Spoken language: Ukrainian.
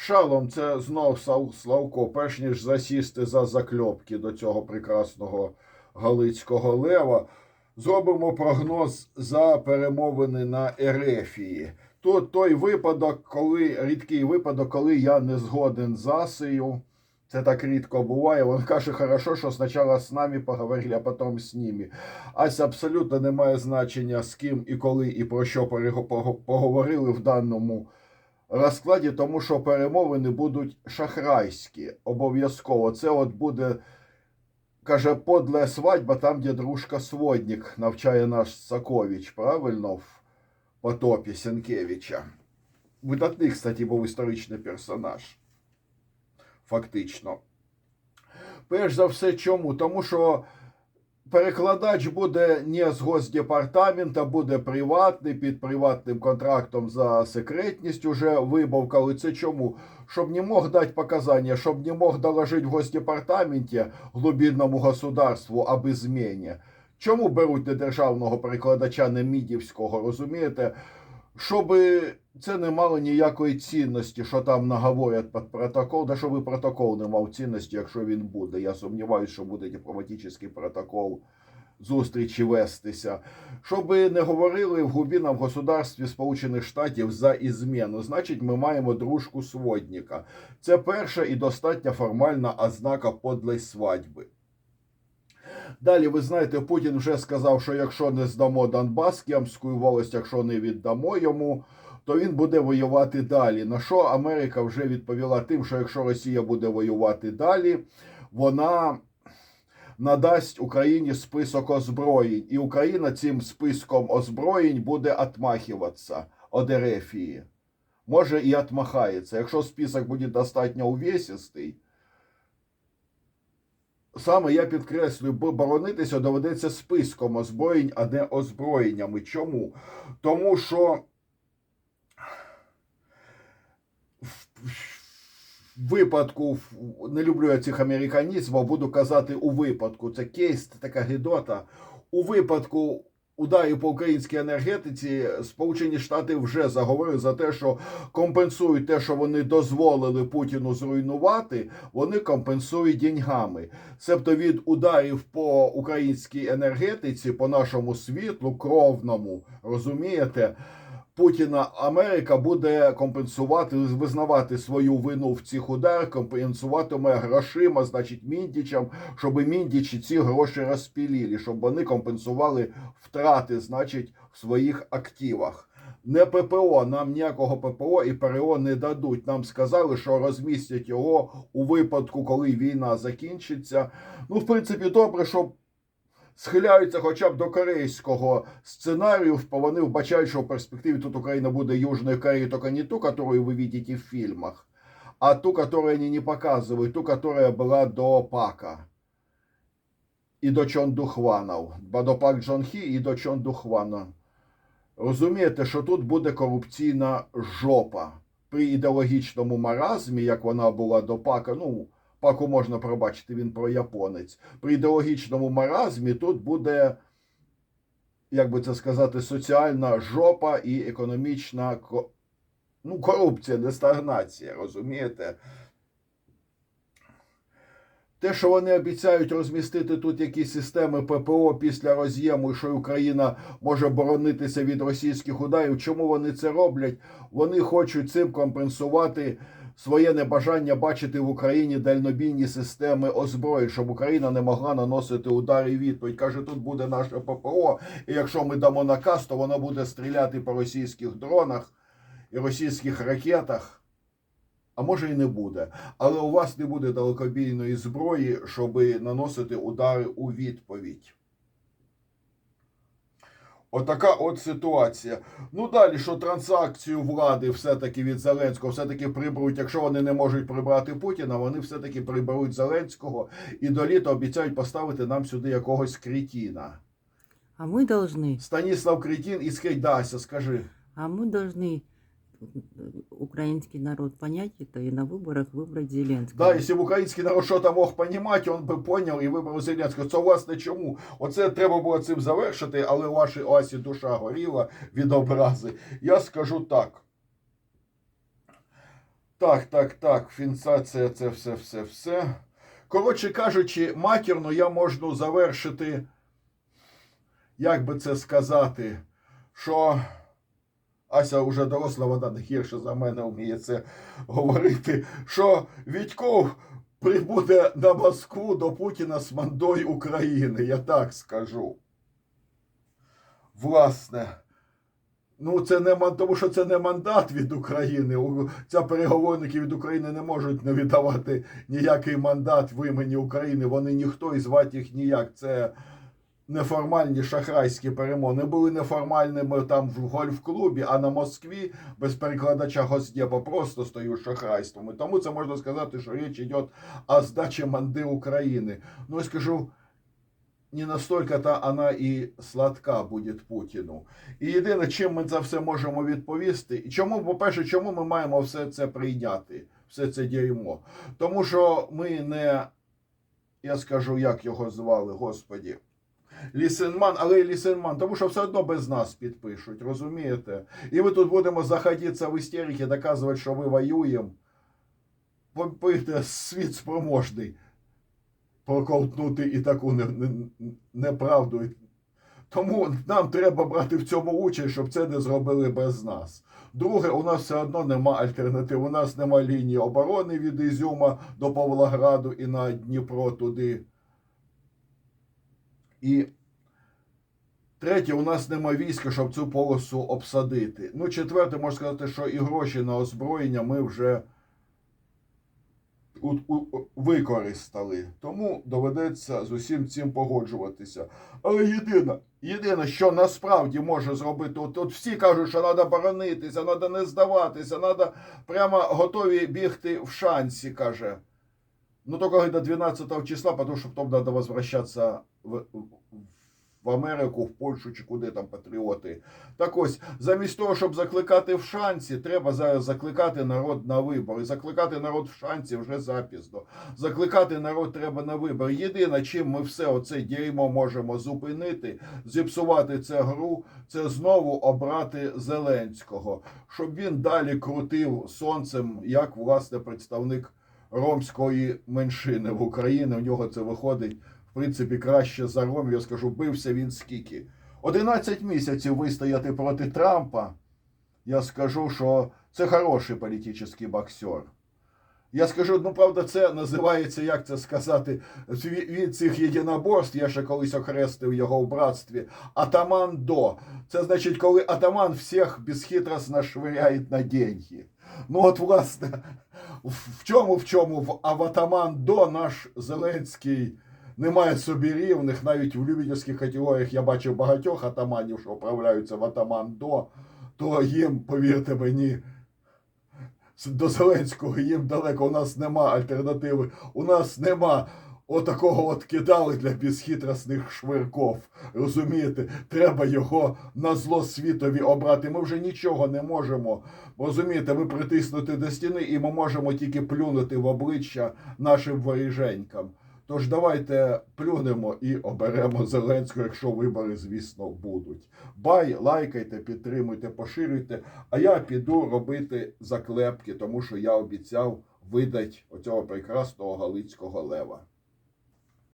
Шалом, це знов Славко, перш ніж засісти за закльопки до цього прекрасного Галицького лева. Зробимо прогноз за перемовини на Ерефії. Тут той випадок, коли рідкий випадок, коли я не згоден з Асею. Це так рідко буває. Він каже, хорошо, що спочатку з нами поговорили, а потім з ними. Ася абсолютно не має значення з ким і коли і про що поговорили в даному розкладі, тому що перемовини будуть шахрайські. Обов'язково. Це от буде, каже, подла свадьба, там, де дружка сводник навчає наш Сакович, правильно, в потопі Сенкевича. Видатний, кстати, був історичний персонаж. Фактично. Перш за все, чому? Тому що перекладач буде не з Госдепартамента, буде приватний, під приватним контрактом за секретність уже вибавкали. Це чому? Щоб не мог дати показання, щоб не мог доложити в Госдепартаменті глубинному государству об измені. Чому беруть недержавного перекладача не мідівського, розумієте? Щоб це не мало ніякої цінності, що там наговорять під протокол, да щоб і протокол не мав цінності, якщо він буде. Я сумніваюся, що буде дипломатичний протокол зустрічі вестися. Щоб не говорили в глубинном государстві Сполучених Штатів за ізмену, значить, ми маємо дружку сводника. Це перша і достатньо формальна ознака подлої свадьби. Далі, ви знаєте, Путін вже сказав, що якщо не здамо Донбас, Кемську волость, якщо не віддамо йому, то він буде воювати далі. На що Америка вже відповіла тим, що якщо Росія буде воювати далі, вона надасть Україні список озброєнь, і Україна цим списком озброєнь буде отмахиватися від Ерефії. Може і отмахається. Якщо список буде достатньо увесистий, саме я підкреслюю, бо боронитися доведеться списком озброєнь, а не озброєннями. Чому? Тому що в випадку, не люблю я цих американізмів, буду казати у випадку. Це кейс, така гидота. У випадку ударів по українській енергетиці Сполучені Штати вже заговорили за те, що компенсують те, що вони дозволили Путіну зруйнувати, вони компенсують деньгами. Себто від ударів по українській енергетиці, по нашому світлу, кровному, розумієте? Путіна Америка буде компенсувати, визнавати свою вину в цих ударах, компенсуватиме грошима, значить, міндічам, щоб міндічі ці гроші розпілили, щоб вони компенсували втрати, значить, в своїх активах. Не ППО, нам ніякого ППО і ПРО не дадуть. Нам сказали, що розмістять його у випадку, коли війна закінчиться. Ну, в принципі, добре, що схиляються хоча б до корейського сценарію, вони вбачають, що в перспективі тут Україна буде Южною Кореєю, тільки не ту, яку ви видите в фільмах, а ту, которую они не показывают, ту, которая была до Пака. І до Чондухванов. Бо до Пак Джон Хі і до Чондухвана. Розумієте, що тут буде корупційна жопа. При ідеологічному маразмі, як вона була до Пака, ну, Паку можна пробачити, він про японець. При ідеологічному маразмі тут буде, як би це сказати, соціальна жопа і економічна ну, корупція, не стагнація, розумієте? Те, що вони обіцяють розмістити тут якісь системи ППО після роз'єму, що Україна може боронитися від російських ударів, чому вони це роблять? Вони хочуть цим компенсувати своє небажання бачити в Україні дальнобійні системи озброєнь, щоб Україна не могла наносити удари відповідь. Каже, тут буде наше ППО, і якщо ми дамо наказ, то воно буде стріляти по російських дронах і російських ракетах. А може і не буде. Але у вас не буде далекобійної зброї, щоб наносити удари у відповідь. Отака от ситуація. Ну далі, що транзакцію влади все-таки від Зеленського все-таки приберуть. Якщо вони не можуть прибрати Путіна, вони все-таки приберуть Зеленського і до літа обіцяють поставити нам сюди якогось кретіна. А мы должны, Станіслав Кретін і Скейдася, скажи. а мы должны э, украинский народ понять это и на выборах выбрать Зеленского. Да, якщо б український народ що там мог понімати, він би поняв і вибрав Зеленського. Це власне чому? Оце треба було цим завершити, але у вашій Асі душа горіла від образи. Я скажу так. Так, так, так, фінсація, це все, все, все. Коротше кажучи, матірно я можу завершити, як би це сказати, що Ася вже доросла, вона не гірше за мене вміє це говорити, що Вітьков прибуде на Москву до Путіна з мандой України, я так скажу. Власне. Ну, це не тому, що це не мандат від України. Ця переговорники від України не можуть не віддавати ніякий мандат в імені України. Вони ніхто і звати їх ніяк. Це неформальні шахрайські перемовини. Були неформальними там в гольф-клубі, а на Москві без перекладача Госдепа просто стають шахрайством. Тому це можна сказати, що річ йде о здачі манди України. Ну, я скажу. Не настолько-то вона і сладка буде Путіну. І єдине, чим ми це все можемо відповісти, і чому, по-перше, чому ми маємо все це прийняти, все це дерьмо? Тому що ми не, я скажу, як його звали, Господі. Лісенман, але і Лісенман, тому що все одно без нас підпишуть, розумієте? І ми тут будемо заходитися в істерики, доказувати, що ми воюємо. Повірте, світ спроможний проковтнути і таку не- не- неправду. Тому нам треба брати в цьому участь, щоб це не зробили без нас. Друге, у нас все одно нема альтернатив. У нас нема лінії оборони від Ізюма до Павлограду і на Дніпро туди. І третє, у нас нема війська, щоб цю полосу обсадити. Ну, четверте, можна сказати, що і гроші на озброєння ми вже у, у, використали. Тому доведеться з усім цим погоджуватися. Але єдине, єдине, що насправді може зробити, от, от всі кажуть, що треба боронитися, треба не здаватися, треба прямо готові бігти в шансі, каже. Ну, только до 12 числа, потому что потом надо возвращаться в, в Америку, в Польщу чи куди там патріоти. Так ось, замість того, щоб закликати в шансі, треба зараз закликати народ на вибори. Закликати народ в шансі вже запізно. Закликати народ треба на вибори. Єдине, чим ми все оце дерьмо можемо зупинити, зіпсувати цю гру, це знову обрати Зеленського, щоб він далі крутив сонцем, як власне представник ромської меншини в Україні. У нього це виходить, в принципі, краще за ромів. Я скажу, бився він скільки. 11 місяців вистояти проти Трампа. Я скажу, що це хороший політичний боксер. Я скажу, ну правда, це називається, як це сказати, від цих єдиноборств, я ще колись окрестив його в братстві, атаман до. Це значить, коли атаман всіх безхитростно швиряє на деньги. Ну от, власне, в чому, в чому, в атаман до наш Зеленський не має собі рівних, навіть в любительських категоріях я бачив багатьох атаманів, що управляються в атаман до, то їм, повірте мені, до Зеленського їм далеко. У нас нема альтернативи. У нас нема отакого от кидали для безхитросних швирков. Розумієте, треба його на зло світові обрати. Ми вже нічого не можемо. Розумієте, ми притиснути до стіни, і ми можемо тільки плюнути в обличчя нашим воріженькам. Тож давайте плюнемо і оберемо Зеленського, якщо вибори, звісно, будуть. Бай, лайкайте, підтримуйте, поширюйте. А я піду робити заклепки, тому що я обіцяв видати оцього прекрасного галицького лева.